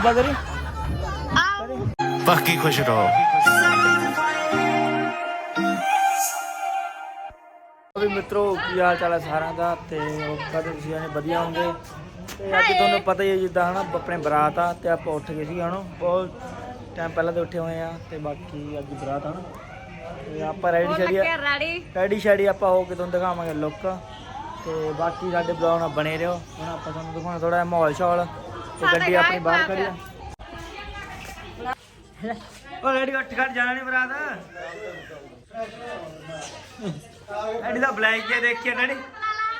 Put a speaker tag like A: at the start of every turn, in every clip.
A: ਉਹ ਬਦਰੀ
B: ਬਾਕੀ ਖੁਸ਼ ਰਹੋ।
A: ਵੀ ਮਿੱਤਰੋ ਕੀ ਹਾਲ ਚਾਲ ਹੈ ਸਾਰਿਆਂ ਦਾ? ਤੇ ਉਹ ਕਦੇ ਤੁਸੀਂ ਆਨੇ ਵਧੀਆ ਹੋਗੇ ਤੇ ਅੱਜ ਤੁਹਾਨੂੰ ਪਤਾ ਹੀ ਹੈ ਜਿੱਦਾਂ ਹਨਾ ਆਪਣੇ ਬਰਾਤ ਆ ਤੇ ਆਪਾਂ ਉੱਠ ਗਏ ਸੀ ਹਨਾ। ਬਹੁਤ ਟਾਈਮ ਪਹਿਲਾਂ ਤੇ ਉੱਠੇ ਹੋਏ ਆ ਤੇ ਬਾਕੀ ਅੱਜ ਬਰਾਤ ਆ ਨਾ ਤੇ ਆਪਾਂ ready shady
C: ready
A: ready shady ਆਪਾਂ ਹੋ ਕੇ ਤੁਹਾਨੂੰ ਦਿਖਾਵਾਂਗੇ ਲੁੱਕ ਤੇ ਬਾਕੀ ਸਾਡੇ ਬਲੌਗ ਨਾਲ ਬਣੇ ਰਹੋ। ਹੁਣ ਆਪਾਂ ਤੁਹਾਨੂੰ ਦਿਖਾਉਣਾ ਥੋੜਾ ਜਿਹਾ ਮਾਹੌਲ ਸ਼ੌਲ ਤੇ ਗੱਡੀ ਆਪਣੀ ਬਾਹਰ ਖੜੀ ਆ। ਉਹ ਰੈਡੀ ਉੱਠ ਖੜ ਜਾਣਾ ਨਹੀਂ ਬਰਾਤ। ਐਡੀ ਦਾ ਬਲੈਕ ਕੇ ਦੇਖਿਆ ਡੈਡੀ।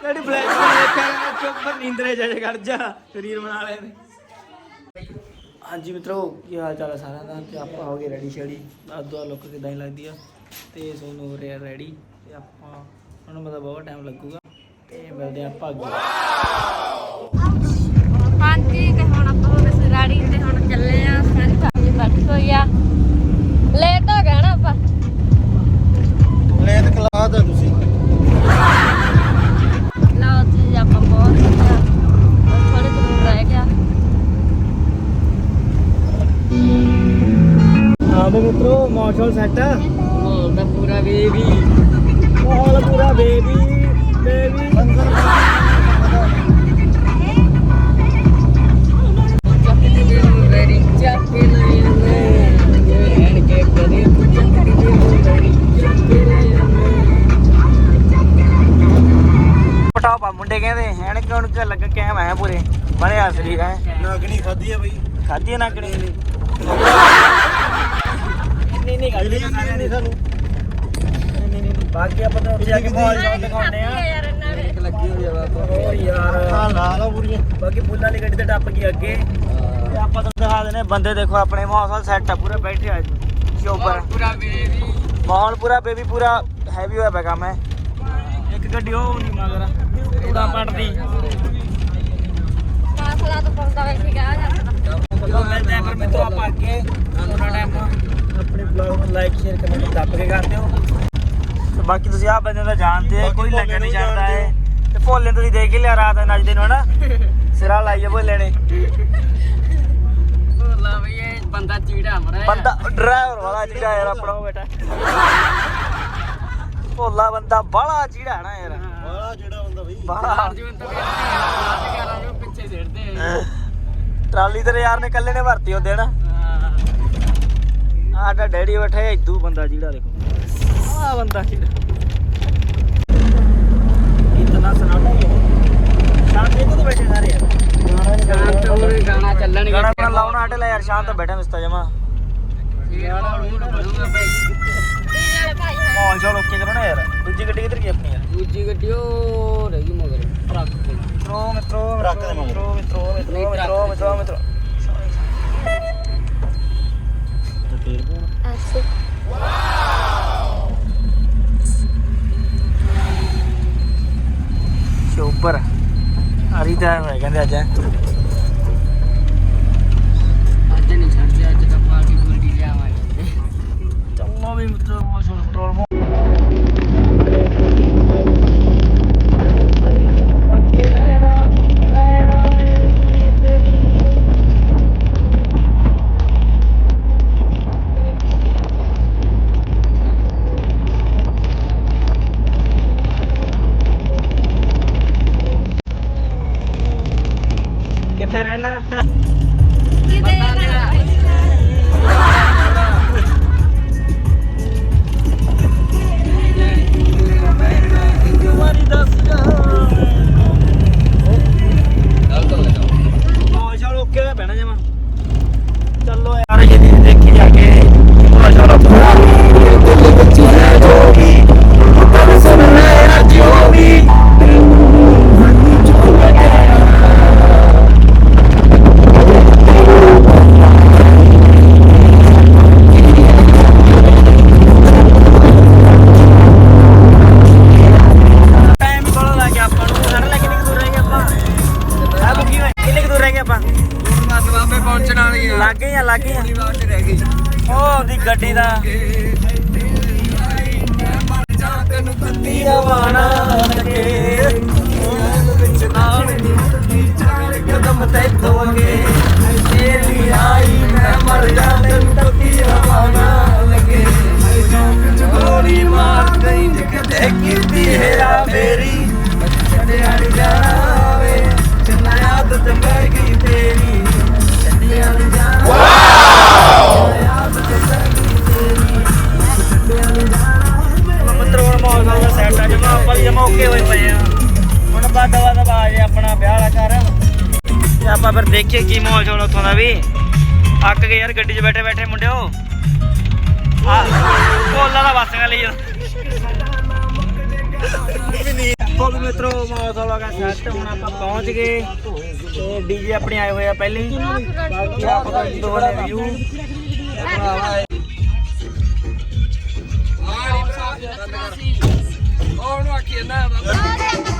A: ਡੈਡੀ ਬਲੈਕ ਕੇ ਦੇਖਿਆ ਚੁੱਪ ਨੀਂਦਰੇ ਜਾ ਜਾ ਕਰ ਜਾ ਸਰੀਰ ਬਣਾ ਲੈ ਹਾਂਜੀ ਮਿੱਤਰੋ ਕੀ ਹਾਲ ਚਾਲ ਹੈ ਸਾਰਿਆਂ ਦਾ? ਤੇ ਆਪਾਂ ਹੋ ਗਏ ਰੈਡੀ ਸ਼ੈਡੀ। ਆਦੋ ਲੁੱਕ ਕਿਦਾਂ ਹੀ ਲੱਗਦੀ ਆ? ਤੇ ਸੋਨੂੰ ਹੋ ਰਿਹਾ ਰੈਡੀ। ਤੇ ਆਪਾਂ ਹੁਣ ਮਤਲਬ ਬਹੁਤ ਟਾਈਮ ਲੱਗੂਗਾ। ਤੇ ਮਿਲਦੇ ਆਪਾਂ ਅੱਗੇ।
C: ਹਾਂਜੀ ਤੇ ਹੁਣ ਆਪਾਂ ਹੋ ਗਏ ਰੈਡੀ ਤੇ ਹੁਣ ਚੱਲੇ ਆ ਸਾਰੀ ਫੈਮਿਲੀ ਬੈਠੀ ਹੋਈ ਆ। ਲੇਟ ਹੋ ਗਏ ਨਾ ਆਪਾਂ।
B: ਲੇਟ ਕਲਾ ਦਾ ਤੁਸੀਂ।
C: ਲਓ ਜੀ ਆਪਾਂ ਬਹੁਤ ਥੋੜੇ ਦੂਰ ਰਹਿ ਗਿਆ।
A: ਬੇ ਮਿੱਤਰੋ ਮੌਸਮ ਸੈੱਟ
C: ਮਾਹੌਲ ਦਾ ਪੂਰਾ ਬੇਬੀ
A: ਮਾਹੌਲ ਪੂਰਾ ਬੇਬੀ ਬੇਬੀ ਆ ਮੁੰਡੇ ਕਹਿੰਦੇ ਐਨ ਕਿਉਂ ਕਿ ਲੱਗ ਕੈਮ ਹੈ ਪੂਰੇ ਬਣਿਆ ਸਰੀਰ ਹੈ
B: ਨਾਗਣੀ ਖਾਦੀ ਆ ਬਈ।
A: ਖਾਦੀ ਨਾ ਕਣੀ ਨਹੀਂ ਨਹੀਂ। ਖਾਦੀ
B: ਨਹੀਂ ਸਾਨੂੰ।
A: ਨਹੀਂ ਨਹੀਂ ਬਾਕੀ ਆਪਾਂ ਤਾਂ ਉੱਥੇ ਜਾ ਕੇ ਮਾਹੌਲ ਸ਼ੌਲ ਦਿਖਾਉਂਦੇ ਆ।
B: ਲੱਗੀ ਹੋਈ ਆ ਬਾਬਾ
A: ਹੋਰ ਯਾਰ।
B: ਹਾਂ ਲਾਲ ਆ ਪੂਰੀਆਂ।
A: ਬਾਕੀ ਫੁੱਲਾਂ ਵਾਲੀ ਗੱਡੀ ਤੇ ਟੱਪ ਗਈ ਅੱਗੇ। ਤੇ ਆਪਾਂ ਤੁਹਾਨੂੰ ਦਿਖਾ ਦਿੰਦੇ ਬੰਦੇ ਦੇਖੋ ਆਪਣੇ ਮਾਹੌਲ ਸੈੱਟ ਆ ਪੂਰੇ ਬੈਠੇ ਆ ਸ਼ੋਪਰ
C: ਪੂਰਾ ਬੇਬੀ
A: ਮਾਹੌਲ ਪੂਰਾ ਬੇਬੀ ਪੂਰਾ ਹੈਵੀ ਹੋਇਆ ਪਿਆ ਕੰਮ ਹੈ। ਇੱਕ ਗੱਡੀ ਉਹ ਨਹੀਂ ਮਗਰ। ਕੂੜਾ ਪੜਦੀ
C: ਕਾਸਲਾ ਤੋਂ ਪਾਉਂਦਾ ਵੇਖੀ ਗਿਆ ਜਾਂਦਾ
A: ਚਲੋ ਮਿਲਦੇ ਆ ਫਿਰ ਮਿੱਤਰੋ ਆਪਾਂ ਅੱਗੇ ਥੋੜਾ ਟਾਈਮ ਆਪਣੇ ਬਲੌਗ ਨੂੰ ਲਾਈਕ ਸ਼ੇਅਰ ਕਮੈਂਟ ਦੱਬ ਕੇ ਕਰ ਦਿਓ। ਤੇ ਬਾਕੀ ਤੁਸੀਂ ਆਹ ਬੰਦੇ ਦਾ ਜਾਣਦੇ ਆ ਕੋਈ ਲੱਗਣ ਨਹੀਂ ਛੱਡਦਾ ਹੈ ਤੇ ਭੋਲੇ ਤੁਸੀਂ ਦੇਖ ਹੀ ਲਿਆ ਰਾਤ ਨੱਚਦੇ ਨੂੰ ਹਨਾ? ਸਿਰਾ ਲਾਈਏ ਭੋਲੇ ਨੇ।
C: ਬੋਲਾ ਇਹ ਬੰਦਾ ਚੀੜਾ ਮਰਾ
A: ਬੰਦਾ ਡਰਾਈਵਰ ਵਾਲਾ ਜਿਹੜਾ ਯਾਰ ਆਪਣਾ ਬੇਟਾ। ਭੋਲਾ ਬੰਦਾ ਬਾਹਲਾ ਚੀੜਾ ਹੈ ਨਾ ਯਾਰ।
B: ਜਿਹੜਾ ਹੁੰਦਾ ਬਈ।
C: ਜਿਵੇਂ ਤਾਂ ਨੂੰ ਪਿੱਛੇ
A: ਟਰਾਲੀ ਤੇਰੇ ਯਾਰ ਨੇ ਕੱਲੇ ਨੇ ਭਰਤੀ ਉਹਦੇ ਨਾ ਆਡਾ ਡੈਡੀ ਬੈਠਾ ਹੈ ਇਦੂ ਬੰਦਾ ਜਿਹੜਾ ਦੇਖੋ। ਆਹ ਬੰਦਾ ਜਿਹੜਾ। ਇਤਨਾ ਸਨਾਟਾ ਹੈ ਸ਼ਾਂਤ ਦੇਖੋ ਤਾਂ ਬੈਠੇ ਸਾਰੇ ਯਾਰ।
C: ਸ਼ਾਂਤ ਗਾਣਾ ਚੱਲਣਗੇ।
A: ਗਾਣਾ ਗਾਣਾ ਲਾਉਣਾ ਆਟੇ ਲੈ ਯਾਰ ਸ਼ਾਂਤ ਬੈਠਾ ਮਿਸਤਾ ਜਮਾ।
C: ਗਾਣਾ ਬਣੂਗਾ ਭਾਈ
A: ਮਾਹੌਲ ਚਲ ਓਕੇ ਕਰੋ ਨਾ ਯਾਰ। ਦੂਜੀ ਗੱਡੀ ਕਿੱਧਰ ਗਈ ਆਪਣੀ ਯਾਰ
C: ਦੂਜੀ ਗੱਡੀ ਉਹ ਰਹੀ ਮਗਰ ਟਰੱਕ ਤੇ
A: ਮਿੱਤਰੋ ਮਿੱਤਰੋ
B: ਟਰੱਕ ਦੇ ਮਗਰ।
A: ਮਿੱਤਰੋ ਮਿੱਤਰੋ ਮਿੱਤਰੋ
C: ਨਹੀਂ, ਟਰੱਕ
A: ਮਿੱਤਰੋ
C: ਦੇ
A: ਮਿੱਤਰੋ ਮਿੱਤਰੋ ਤੇਲ ਪਾਉਣਾ
C: ਐਸੇ
A: ਸ਼ੋਪਰ ਹਰੀ ਦਾ ਹੈ ਕਹਿੰਦੇ ਅੱਜ
C: ਅੱਜ
A: வீரமான ਆਪਾਂ ਵੀ ਜਮਾ ਓਕੇ ਹੋਏ ਪਏ ਆ। ਹੁਣ ਬਾਦਾ ਬਾਦਾ ਆ ਜੇ ਆਪਣਾ ਵਿਆਹ ਵਾਲਾ ਘਰ। ਤੇ ਆਪਾਂ ਫਿਰ ਦੇਖੀਏ ਕੀ ਮਾਹੌਲ ਚੋਲ ਉੱਥੋਂ ਦਾ ਵੀ। ਅੱਕ ਗਏ ਯਾਰ ਗੱਡੀ 'ਚ ਬੈਠੇ ਬੈਠੇ ਮੁੰਡਿਓ। ਆ ਕੋਲਾ ਦਾ ਵਾਸੀਆਂ ਲਈ ਫੋਲ ਮਿੱਤਰੋ ਮਾਹੌਲ ਚੋਲ ਦਾ ਸੈੱਟ ਹੁਣ ਆਪਾਂ ਪਹੁੰਚ ਗਏ। ਤੇ ਡੀਜੇ ਆਪਣੇ ਆਏ ਹੋਏ ਆ ਪਹਿਲੇ ਹੀ। ਬਾਕੀ ਆਪਾਂ ਦੋ ਨੇ ਵਿਊ ਦੇਖ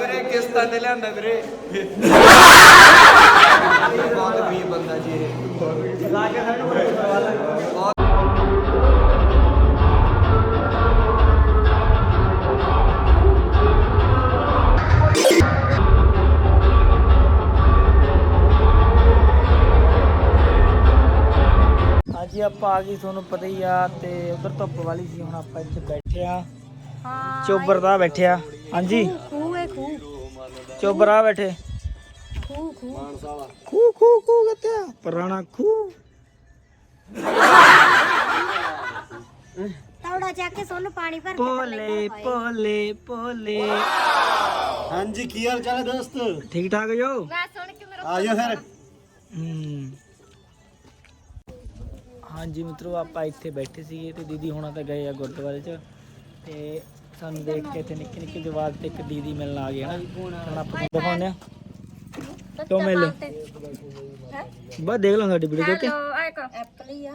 C: ਵੀਰੇ ਕਿਸ਼ਤਾਂ ਤੇ ਲਿਆਂਦਾ ਵੀਰੇ। ਬਹੁਤ ਗਰੀਬ ਬੰਦਾ ਜੀ ਇਹ।
A: ਲਾ ਕੇ ਸਾਨੂੰ ਸਰਵਾਲਾ ਹਾਂਜੀ ਆਪਾਂ ਆ ਗਏ ਤੁਹਾਨੂੰ ਪਤਾ ਹੀ ਆ ਤੇ ਉਧਰ ਧੁੱਪ ਵਾਲੀ ਸੀ ਹੁਣ ਆਪਾਂ ਇੱਥੇ ਬੈਠੇ ਆ।
D: ਹਾਂ
A: ਚੋਬਰ ਦਾ ਬੈਠਿਆ ਹਾਂਜੀ। ਚੋਬਰ ਬੈਠੇ। ਖੂ ਖੂ ਖੂ ਕਿੱਥੇ ਆ? ਪੁਰਾਣਾ ਖੂ
D: ਤੌੜਾ ਚੱਕ ਕੇ ਸੋਨੂੰ ਪਾਣੀ ਭਰ ਕੇ
A: ਪੋਲੇ ਪੋਲੇ ਪੋਲੇ
B: ਹਾਂਜੀ ਕੀ ਹਾਲ ਚਾਲ ਹੈ ਦੋਸਤ?
A: ਠੀਕ ਠਾਕ ਜੋ?
D: ਮੈਂ ਸੁਣ ਕੇ ਮੇਰਾ
B: ਆ ਜਾਓ ਫਿਰ।
A: ਹਾਂਜੀ ਮਿੱਤਰੋ ਆਪਾਂ ਇੱਥੇ ਬੈਠੇ ਸੀਗੇ ਤੇ ਦੀਦੀ ਹੁਣਾਂ ਤਾਂ ਗਏ ਆ ਗੁਰਦੁਆਰੇ 'ਚ ਤੇ ਸਾਨੂੰ ਦੇਖ ਕੇ ਇੱਥੇ ਨਿੱਕੇ ਨਿੱਕੇ ਜਵਾਕ ਤੇ ਇੱਕ ਦੀਦੀ ਮਿਲਣ ਆ ਗਏ ਹਨਾ? ਹੁਣ ਆਪਾਂ ਨੂੰ ਦਿਖਾਉਂਦੇ ਆ ਕਿਉਂ ਮਿਲ ਬਸ ਦੇਖ ਲਓ ਸਾਡੀ ਵੀਡੀਓ ਓਕੇ?
D: ਆਏ ਕਰ ਐਪਲ ਹੀ ਆ।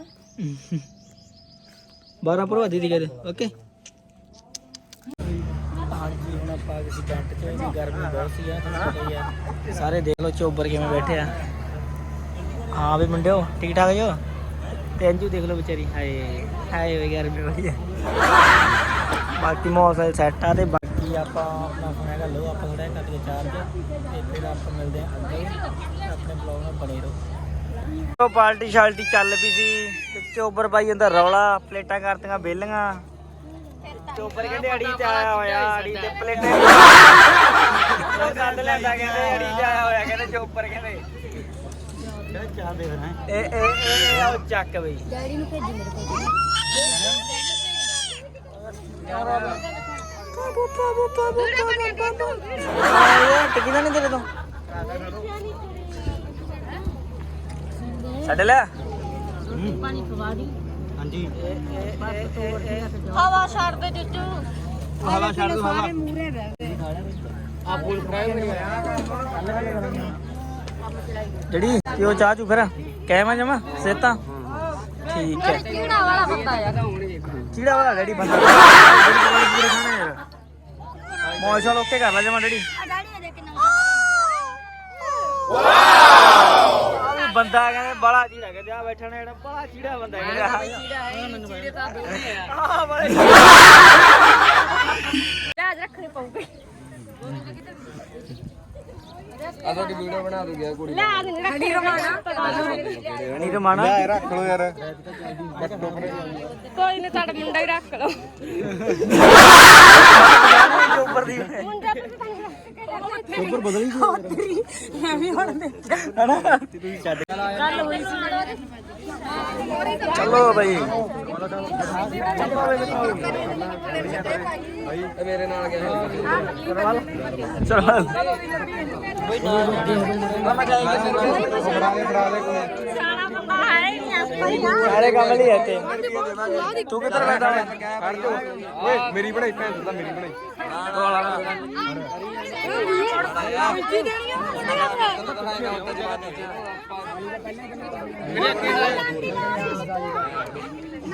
A: 12 ਭਰਵਾ ਦੀਦੀ ਕਹਿੰਦੇ ਓਕੇ? ਹਾਂਜੀ ਹੁਣ ਆਪਾਂ ਆ ਗਏ ਸੀ ਟੈਂਟ 'ਚ ਇੰਨੀ ਗਰਮੀ ਬਹੁਤ ਸੀ ਆ ਤੁਹਾਨੂੰ ਪਤਾ ਹੀ ਆ। ਸਾਰੇ ਦੇਖ ਲਓ ਚੋਬਰ ਕਿਵੇਂ ਬੈਠੇ ਆ। ਹਾਂ ਵੀ ਮੁੰਡਿਓ ਠੀਕ ਠਾਕ ਜੋ? ਤੇ ਅੰਜੂ ਦੇਖ ਲਓ ਵਿਚਾਰੀ ਹਾਏ ਹਾਏ ਵੇ ਗਰਮੀ ਵਧੀਆ ਬਾਕੀ ਮੌਸਮ ਸੈੱਟ ਆ ਤੇ ਬਾਕੀ ਆਪਾਂ ਆਪਣਾ ਫੋਨ ਹੈਗਾ ਲੋ ਆਪਾਂ ਥੋੜਾ ਕੱਟ ਕੇ ਚਾਰਜ ਤੇ ਫਿਰ ਆਪਾਂ ਮਿਲਦੇ ਆ ਅੱਗੇ। ਆਪਣੇ ਬਲੌਗ ਨਾਲ ਬਣੇ ਰਹੋ। ਉਹ ਪਾਰਟੀ ਸ਼ਾਲਟੀ ਚੱਲ ਪਈ ਸੀ ਤੇ ਚੋਬਰ ਬਾਈ ਹੁੰਦਾ ਰੌਲਾ ਪਲੇਟਾਂ ਕਰਤੀਆਂ ਬੇਲੀਆਂ ਚੋਬਰ ਕਹਿੰਦੇ ਅੜੀ ਤੇ ਆਇਆ ਹੋਇਆ ਅੜੀ ਤੇ ਪਲੇਟਾਂ ਉਹ ਕੰਦ ਲੈਂਦਾ ਕਹਿੰਦੇ ਅੜੀ ਤੇ ਆਇਆ ਹੋਇਆ ਕਹਿੰਦੇ ਚੋਬਰ ਕਹਿੰਦੇ।
B: ਚਾਹ ਦੇ ਦੇਣਾ
A: ਇਹ ਇਹ ਇਹ ਚੱਕ ਬਈ।
D: ਡੈਡੀ ਨੂੰ ਭੇਜੀ ਮੇਰੇ ਕੋਲ।
A: ਇਹ ਟਿਕੀ ਨਹੀਂ ਤੇਰੇ ਤੋਂ ਛੱਡ ਲੈ
B: ਹਾਂਜੀ
D: ਹਵਾ ਛੱਡ ਦੇ ਜੁੱਜੂ
A: ਹਵਾ ਛੱਡ ਦੋ ਹਵਾ ਜਿਹੜੀ ਕਿਉਂ ਚਾਹ ਚੂ ਫਿਰ, ਕਹਿ ਜਮਾ, ਸੇਤਾ? ਠੀਕ ਹੈ।
D: ਕੀੜਾ ਵਾਲਾ ਬੰਦਾ ਯਾਰ
A: ਚੀੜਾ ਵਾਲਾ ਡੈਡੀ ਬੰਦਾ ਪੂਰੇ ਖਾਣੇ ਯਾਰ ਮੌਸ਼ਲ ਓਕੇ ਕਰ ਲੈ ਜਮਾ ਡੈਡੀ।
D: ਦੇ
A: ਆ ਬੰਦਾ ਕਹਿੰਦੇ ਬੜਾ ਚੀੜਾ ਕਹਿੰਦੇ ਆ ਬੈਠਾ ਨੇ ਜਿਹੜਾ ਬੜਾ ਚੀੜਾ ਬੰਦਾ ਕਹਿੰਦੇ। ਆ। ਬੜੇ
D: ਲਾਜ ਰੱਖਣੀ ਪਊਗੀ।
E: ਆ ਤੁਹਾਡੀ ਵੀਡੀਓ ਬਣਾ ਦੂਗੀ ਕੁੜੀ
D: ਲੈ ਰੱਖਣੀ ਰਮਾਣਾ।
A: ਨਹੀਂ ਰਮਾਣਾ।
B: ਲੈ ਰੱਖ ਲੋ ਯਾਰ।
D: ਕੋਈ ਨਹੀਂ ਤੁਹਾਡਾ ਮੁੰਡਾ ਹੀ ਰੱਖ ਲਓ।
A: ਜੋ ਉੱਪਰ ਦੀ
D: ਮੁੰਡਾ ਉੱਪਰ ਬਦਲ ਹੀ ਮੈਂ ਵੀ ਹੁਣ ਦੇਖਿਆ
A: ਹਨਾ?
D: ਗੱਲ ਹੋਈ ਸੀ
A: ਚਲੋ ਬਈ।
E: ਇਹ ਮੇਰੇ ਨਾਲ ਗਿਆ
A: ਚਲੋ
D: ਸਾਰਾ ਬੰਦਾ ਹੈ ਹੀ ਨਹੀਂ ਆਪਾਂ ਹੀ ਆ
A: ਸਾਰੇ ਕੰਮ ਲਈ ਇੱਥੇ। ਤੂੰ ਕਿੱਧਰ ਬੈਠਾ ਹੈ
E: ਖੜ ਜਾ। ਓਏ ਮੇਰੀ ਬਣਾਈ ਭੈਣ ਦਾ ਮੇਰੀ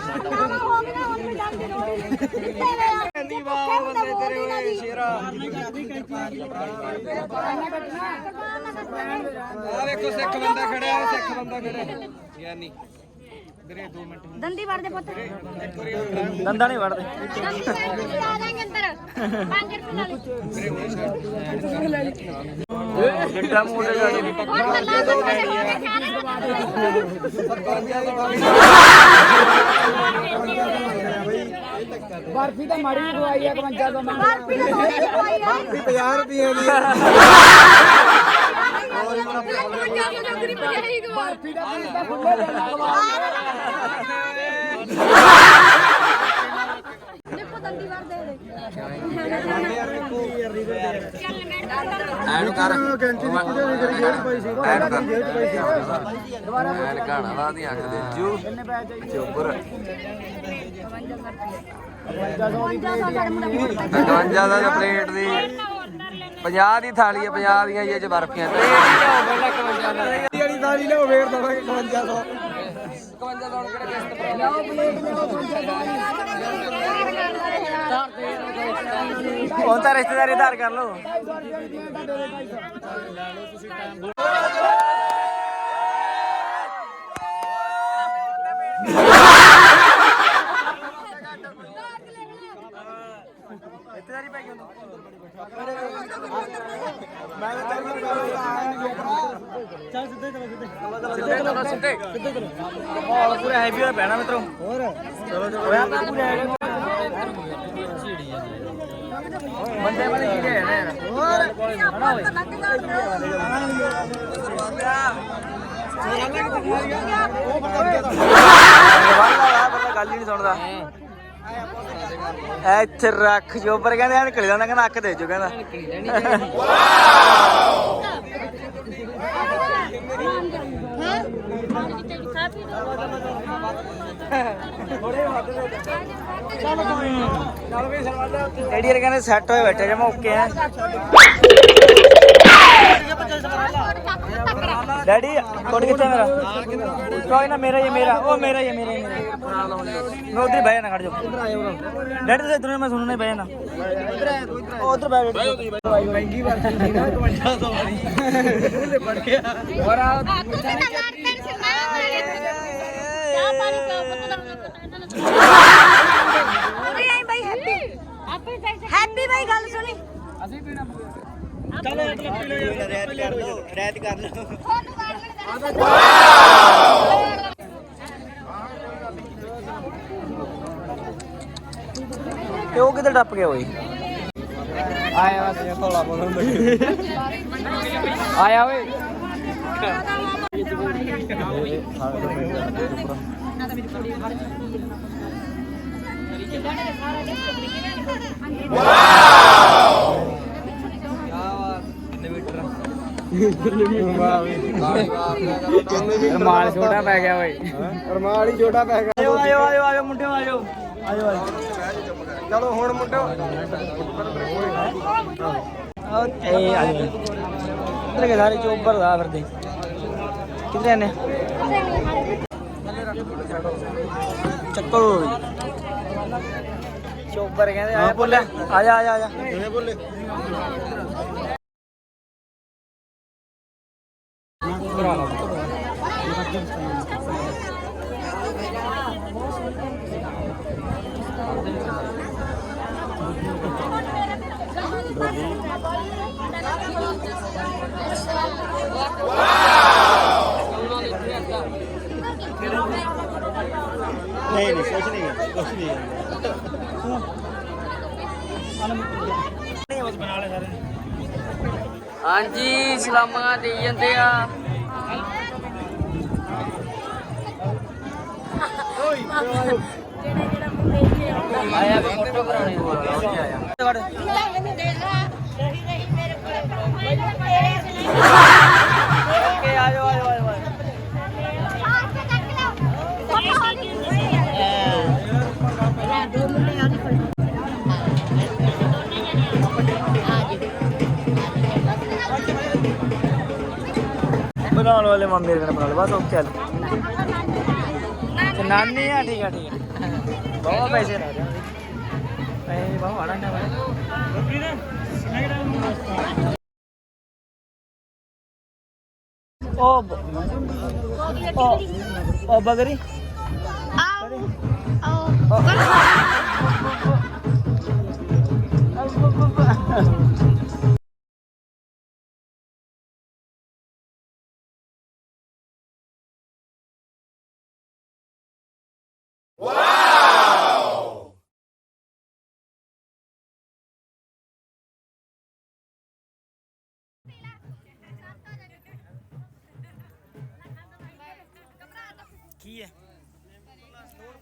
E: ਬਣਾਈ
D: ਉੱਚੀ ਦੇਣੀ ਆ ਕਹਿੰਦੀ ਵਾਹ ਬੰਦੇ ਤੇਰੇ ਓਏ ਸ਼ੇਰਾ
E: ਆ ਵੇਖੋ ਸਿੱਖ ਬੰਦਾ ਖੜਿਆ, ਸਿੱਖ ਬੰਦਾ ਖੜਿਆ। ਗਿਆਨੀ।
D: ਦੰਦੀ ਵੜ ਦੇ ਪੁੱਤ
A: ਦੰਦਾਂ ਨਹੀਂ ਵੜਦੇ
D: ਦੰਦੀ ਲਾ ਦਾਂਗੇ ਅੰਦਰ 5 ਰੁਪਏ ਲੈ ਲਈ
A: ਜਿੱਡਾ ਮੂੰਹ ਤੇ ਜਾਣੀ
D: ਹੁਣ ਤਾਂ ਲਾ ਦੋ। ਸਾਰੇ
F: ਬਰਫੀ ਤਾਂ ਮਾੜੀ ਦਵਾਈ ਆ 51 ਦਾ
D: ਬਰਫੀ ਦਾ ਥੋੜੀ ਦਵਾਈ ਆ।
B: 50 ਰੁਪਏ ਦੀ।
E: ਐਨ ਕਰ। ਐਨ ਕਰ।
B: ਜੇਲ੍ਹ ਪਈ ਸੀ।
E: ਐਨ ਘਾਣਾ ਲਾ ਦੀ ਅੱਖ ਦੇ ਜੂ ਚੁੱਪਰ 52 ਦਾ ਪਲੇਟ ਦੀ। 50 ਦੀ ਥਾਲੀ ਹੈ 50 ਦੀਆਂ ਇਹ ਚ ਬਰਫੀਆਂ ਤੇ
B: ਵਾਲੀ ਥਾਲੀ ਲਿਓ ਫੇਰ ਦਵਾਂਗੇ 5500
A: ਹੁਣ ਤਾਂ ਰਿਸ਼ਤੇਦਾਰੀ ਧਾਰ ਕਰ ਲਓ ਰਿਸ਼ਤੇਦਾਰੀ ਪੈ ਗਈ ਮਾਹੌਲ ਪੂਰਾ ਹੈਵੀ ਹੋਇਆ ਪੈਣਾ ਮਿੱਤਰੋ। ਹੋਰ? ਚਲੋ ਚਲੋ। ਹੋਇਆ ਤਾਂ ਪੂਰਾ ਹੈਵੀ ਬੰਦੇ ਬਣੇ ਕੀ ਹੈ ਨਾ ਯਾਰ ਹੋਰ? ਵਾਲਾ ਬੰਦਾ ਗੱਲ ਹੀ ਨਹੀਂ ਸੁਣਦਾ ਇੱਥੇ ਰੱਖ ਜੋ ਪਰ ਕਹਿੰਦੇ ਐਨ ਕਲੀ ਦਾ ਕਹਿੰਦਾ ਅੱਖ ਦੇ ਜੋ ਕਹਿੰਦਾ। ਯਾਰ ਕਹਿੰਦੇ ਸੈੱਟ ਹੋਏ ਬੈਠੇ ਜਮਾ ਓਕੇ ਆ ਡੈਡੀ ਕੋਡ ਕਿੱਥੇ ਮੇਰਾ ਕੋਈ ਨਾ ਮੇਰਾ ਹੀ ਹੈ, ਮੇਰਾ ਉਹ ਮੇਰਾ ਹੀ ਹੈ, ਮੇਰਾ ਹੀ ਹੈ, ਮੇਰਾ ਹੀ ਹੈ। ਮੈਂ ਉਧਰ ਬਹਿ ਜਾਣਾ ਖੜ ਜਾ ਡੈਡੀ ਤੁਸੀਂ ਇਧਰ ਮੈਂ ਸੁਣਨਾ ਹੀ ਬਹਿ ਜਾਣਾ ਉਹ ਉਧਰ ਬਹਿ ਡੈਡੀ ਮਹਿੰਗੀ ਵਾਰ ਸੀ ਨਾ 5500 ਵਾਲੀ ਪੜ ਗਿਆ
D: ਹੈਪੀ ਬਾਈ ਗੱਲ ਸੁਣੀ
A: ਚਲੋ ਇੱਕ ਲੱਪੀ ਲਓ ਯਾਰ ਰੈਤ ਕਰ ਲਓ ਰੈਤ ਕਰ ਲਓ
D: ਤੁਹਾਨੂੰ ਕਰ ਲੈਣ
A: ਤੇ ਉਹ ਕਿੱਧਰ ਟੱਪ ਗਿਆ ਓਏ?
E: ਆਇਆ ਵਾ ਥੋੜਾ ਬੋਲਣ ਆਇਆ ਓਏ।
B: ਰਮਾਲ ਛੋਟਾ ਪੈ ਗਿਆ ਓਏ। ਰਮਾਲ ਹੀ ਛੋਟਾ ਪੈ ਗਿਆ।
A: ਆਇਓ ਆਇਓ ਆਇਓ ਆਇਓ ਮੁੰਡਿਓ ਆਇਓ। ਆਇਓ ਆਇਓ।
B: ਚਲੋ ਹੁਣ ਮੁੰਡਿਓ।
A: ਓਕੇ ਆਇਓ ਇੱਧਰ ਕੇ ਸਾਰੇ ਚੋਬਰ ਦਾ ਫਿਰਦੇ। ਕਿੱਧਰ ਨੇ ਚੱਕੋ। ਚੋਬਰ ਕਹਿੰਦੇ ਆ ਬੋਲੇ। ਆ ਜਾ ਆ ਜਾ ਆ ਜਾ ਕਿਵੇਂ ਬੋਲੇ? ਨਹੀਂ ਨਹੀਂ ਕੁਛ ਨਹੀਂ ਕੁਛ ਨਹੀਂ ਨਹੀਂ ਬਸ ਬਣਾ ਲੈ ਸਾਰੇ
E: ਹਾਂਜੀ ਸਲਾਮਾਂ ਦੇਈ ਜਾਂਦੇ ਆ। ਆਇਆ ਵੀ ਫੋਟੋ ਕਰਾਉਣੀ
A: ਓਕੇ ਆਇਓ ਆਇਓ ਆਇਓ ਆਇਓ ਬਣਾਉਣ ਵਾਲੇ ਮਾਂ ਮੇਰੇ ਨਾਲ ਬਣਾ ਲਓ ਬਸ ਓਕੇ ਚੱਲ ਤੇ ਨਾਨੀ ਆ ਠੀਕ ਆ ਠੀਕ ਆ ਬਹੁਤ ਪੈਸੇ ਲੈ ਰਹੇ ਪੈਸੇ ਬਹੁਤ ਆੜਾ ਨਾ ਉਹ ਬ- ਉਹ ਉਹ ਬਗਰੀ ਕੀ ਹੈ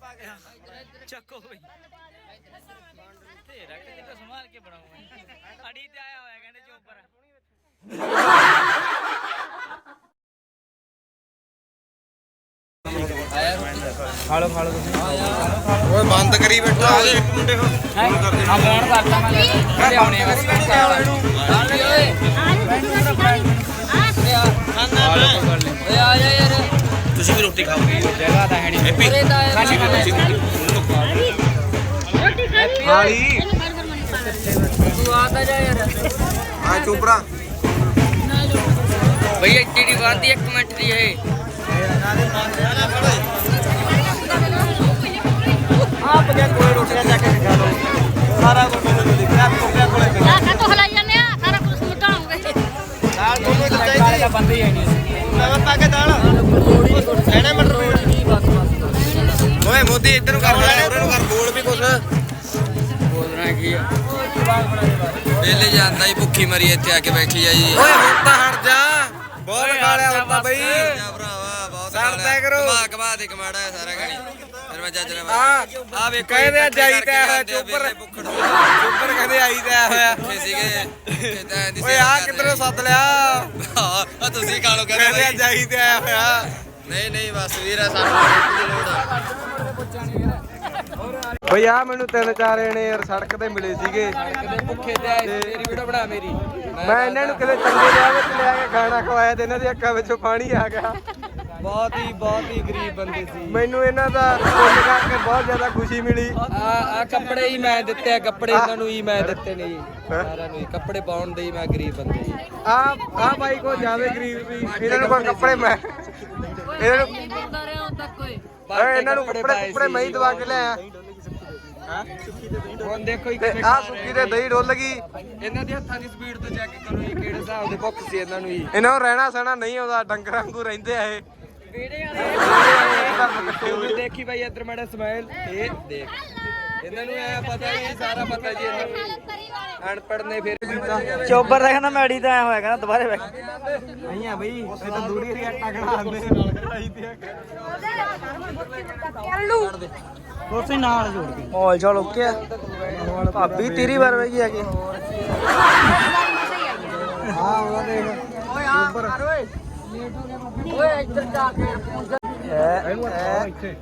A: ਚੱਕੋ ਬਈ। ਤੇਰਾ ਕਿਤੇ ਸੰਭਾਲ ਕੇ ਬਣਾਉਂਗਾ ਅੜੀ ਤੇ ਆਇਆ ਹੋਇਆ ਕਹਿੰਦੇ ਚੋਪਰ ਖਾ ਲਓ ਖਾ ਲਓ ਤੁਸੀਂ
B: ਓਏ ਬੰਦ ਕਰੀ ਬੈਠਾ ਇੱਕ ਮੁੰਡੇ ਹੋ?
E: ਆ ਫੋਨ ਕਰਦਾ ਮੈਂ। ਘਰੇ ਆਉਣੇ ਆ ਓਏ ਆ ਜਾ ਯਾਰ।
B: ਤੁਸੀਂ ਵੀ ਰੋਟੀ ਖਾਓਗੇ।
E: ਜਗ੍ਹਾ ਤਾਂ ਹੈ ਨਹੀਂ।
B: ਹੈਪੀ
E: ਖਾਲੀ
B: ਖਾਲੀ
E: ਤੂੰ ਆ ਤਾਂ ਜਾ ਯਾਰ।
B: ਆ ਚੋਪੜਾ।
E: ਬਈ ਐਡੀ ਦੀ ਬਾਤ ਇੱਕ ਮਿੰਟ ਦੀ ਇਹ।
A: ਆਪ ਗਿਆ ਕੋਈ ਰੋਟੀਆਂ ਚੱਕ ਕੇ ਖਾ ਲਓ। ਸਾਰਾ ਕੁਝ ਮੈਨੂੰ ਦਿਖਿਆ ਕੋਪਿਆ ਕੋਲੇ ਪਿਆ
D: ਆਖਾ ਤੋਂ ਹਲਾਈ ਜਾਂਦੇ ਆ ਸਾਰਾ ਕੁਝ ਮਿਟਾਉਂਗੇ
A: ਦਾਲ ਦੋਨੋਂ ਹੀ ਚਾਹੀਦੀ। ਬੰਦੇ ਹੀ ਨਹੀਂ। ਨਵਾਂ ਪਾ ਕੇ ਦਾਲ। ਲੈਣੇ ਮਟਰ
B: ਓਏ ਮੋਦੀ ਇੱਧਰ ਨੂੰ ਕਰ ਲੈ ਉਰੇ ਨੂੰ ਕਰ ਬੋਲ ਵੀ ਕੁਛ।
E: ਬੋਲਣਾ ਕੀ ਆ? ਵੇਲੇ ਜਾਂਦਾ ਹੀ ਭੁੱਖੀ ਮਰੀ ਇੱਥੇ ਆ ਕੇ ਬੈਠੀ ਆ ਜੀ।
B: ਓਏ ਹੁਣ ਤਾਂ ਹਟ ਜਾ ਬਹੁਤ ਗਾਲਿਆ ਹੁੰਦਾ ਬਈ।
E: ਜਾ ਭਰਾਵਾ ਬਹੁਤ
B: ਛੱਡਦਾ ਕਰੋ।
E: ਕਮਾ ਕਮਾ ਦੇ ਕਮਾੜਾ ਸਾਰਾ ਗਾਣੀ ਫਿਰ ਮੈਂ ਜੱਜ ਨਾ
B: ਆ
E: ਆ ਵੇਖੋ
B: ਕਹਿੰਦੇ ਆ
E: ਇਕੱਠੇ
B: ਜਾਈ
E: ਕਰਕੇ
B: ਤਾਂ ਹੋਇਆ
E: ਜਾਂਦੇ ਆ
B: ਚੋਪਰ।
E: ਵੇਲੇ ਭੁੱਖੜ
B: ਚੋਪਰ ਕਹਿੰਦੇ ਆਈ ਤਾਂ ਹੋਇਆ।
E: ਭੁੱਖੇ ਸੀਗੇ। ਕਿਦਾਂ ਦੀ
B: ਓਏ ਆ ਕਿੱਧਰੋਂ ਸੱਦ ਲਿਆ?
E: ਆ ਤੁਸੀਂ ਖਾ ਲਓ
B: ਕਹਿੰਦੇ ਆ
E: ਕਹਿੰਦੇ
B: ਜਾਈ ਤੇ ਆਇਆ ਹੋਇਆ।
E: ਨਹੀਂ ਨਹੀਂ ਬਸ ਵੀਰ ਆ ਸਾਨੂੰ ਰੋਟੀ ਦੀ ਲੋੜ ਆ।
B: ਬਈ ਆ ਮੈਨੂੰ ਤਿੰਨ ਚਾਰ ਜਣੇ ਯਾਰ ਸੜਕ ਤੇ ਮਿਲੇ ਸੀਗੇ।
E: ਕਿਤੇ ਭੁੱਖੇ ਤੇ ਆਏ ਸੀ, ਤੇਰੀ ਵੀਡੀਓ ਬਣਾ ਮੇਰੀ।
B: ਮੈਂ ਇਹਨਾਂ ਨੂੰ ਕਿਤੇ ਚੰਗੇ ਵਿਆਹ ਵਿੱਚ ਲਿਆ ਕੇ ਖਾਣਾ ਖਵਾਇਆ ਤੇ ਇਹਨਾਂ ਦੀ ਅੱਖਾਂ ਵਿੱਚੋਂ ਪਾਣੀ ਆ ਗਿਆ।
A: ਬਹੁਤ ਹੀ ਬਹੁਤ ਹੀ ਗਰੀਬ ਬੰਦੇ ਸੀ।
B: ਮੈਨੂੰ ਇਹਨਾਂ ਦਾ ਪੁੰਨ ਕਰਕੇ ਬਹੁਤ ਜ਼ਿਆਦਾ ਖੁਸ਼ੀ ਮਿਲੀ।
E: ਆ ਆ ਕੱਪੜੇ ਹੀ ਮੈਂ ਦਿੱਤੇ ਆ ਕੱਪੜੇ ਇਹਨਾਂ ਨੂੰ ਹੀ ਮੈਂ ਦਿੱਤੇ ਨੇ ਜੀ। ਸਾਰਿਆਂ ਨੂੰ ਹੀ। ਕੱਪੜੇ ਪਾਉਣ ਦੇ ਹੀ ਮੈਂ ਗਰੀਬ ਬੰਦੇ ਜੀ।
B: ਆ ਆ ਬਾਈ ਕੋ ਜ਼ਿਆਦਾ ਗਰੀਬ ਸੀ ਇਹਨਾਂ ਨੂੰ ਕੋਈ ਕੱਪੜੇ ਮੈਂ। ਇਹਨਾਂ ਨੂੰ ਓਏ ਇਹਨਾਂ ਨੂੰ ਕੱਪੜੇ ਕੱਪੜੇ ਮੈਂ ਹੀ ਦਵਾ ਕੇ ਲਿਆਇਆ।
E: ਹੁਣ ਦੇਖੋ ਜੀ
B: ਤੇ
E: ਕਿਵੇਂ
B: ਆ ਸੁੱਕੀ ਤੇ ਦਹੀਂ ਡੁੱਲ ਗਈ
E: ਇਹਨਾਂ ਦੇ ਹੱਥਾਂ ਦੀ ਸਪੀਡ ਤੋਂ ਚੈੱਕ ਕਰੋ ਜੀ ਕਿਹੜੇ ਹਿਸਾਬ ਦੇ ਭੁੱਖ ਸੀ ਇਹਨਾਂ ਨੂੰ ਜੀ।
B: ਇਹਨਾਂ ਨੂੰ ਰਹਿਣਾ ਸਹਿਣਾ ਨਹੀਂ ਆਉਂਦਾ ਡੰਗਰਾਂ ਵਾਂਗੂ ਰਹਿੰਦੇ ਆ ਇਹ।
E: ਤੂੰ ਵੀ ਦੇਖੀ ਬਾਈ ਇੱਧਰ ਮਾੜਾ ਸਮਾਈਲ ਇਹ ਦੇਖ। ਇਹਨਾਂ ਨੂੰ ਐ ਪਤਾ ਜੀ ਸਾਰਾ ਪਤਾ ਜੀ ਇਹਨਾਂ ਨੂੰ। ਅਨਪੜ੍ਹ ਨੇ ਫਿਰ
A: ਚੋਬਰ ਦਾ ਕਹਿੰਦਾ ਮੈਡੀ ਤਾਂ ਐ ਹੋਇਆ ਕਹਿੰਦਾ ਦੁਬਾਰੇ ਵੇਖ।
B: ਨਹੀਂ ਆ ਬਈ ਇਹ ਤਾਂ ਦੂਰੀ ਰਿਆ ਟਕੜਾ ਆਂਦੇ ਨਾਲ ਤੇ
A: ਉਸੇ ਨਾਲ ਜੋੜ ਕੇ। ਮਾਲ ਚਾਲ ਓਕੇ ਆ ਭਾਬੀ ਤੇਰੀ ਵਾਰ ਵੇ ਕੀ ਆ ਕੇ?
B: ਹਾਂ ਉਹਦਾ ਦੇਖ।
A: ਐ ਐ
B: ਇੱਥੇ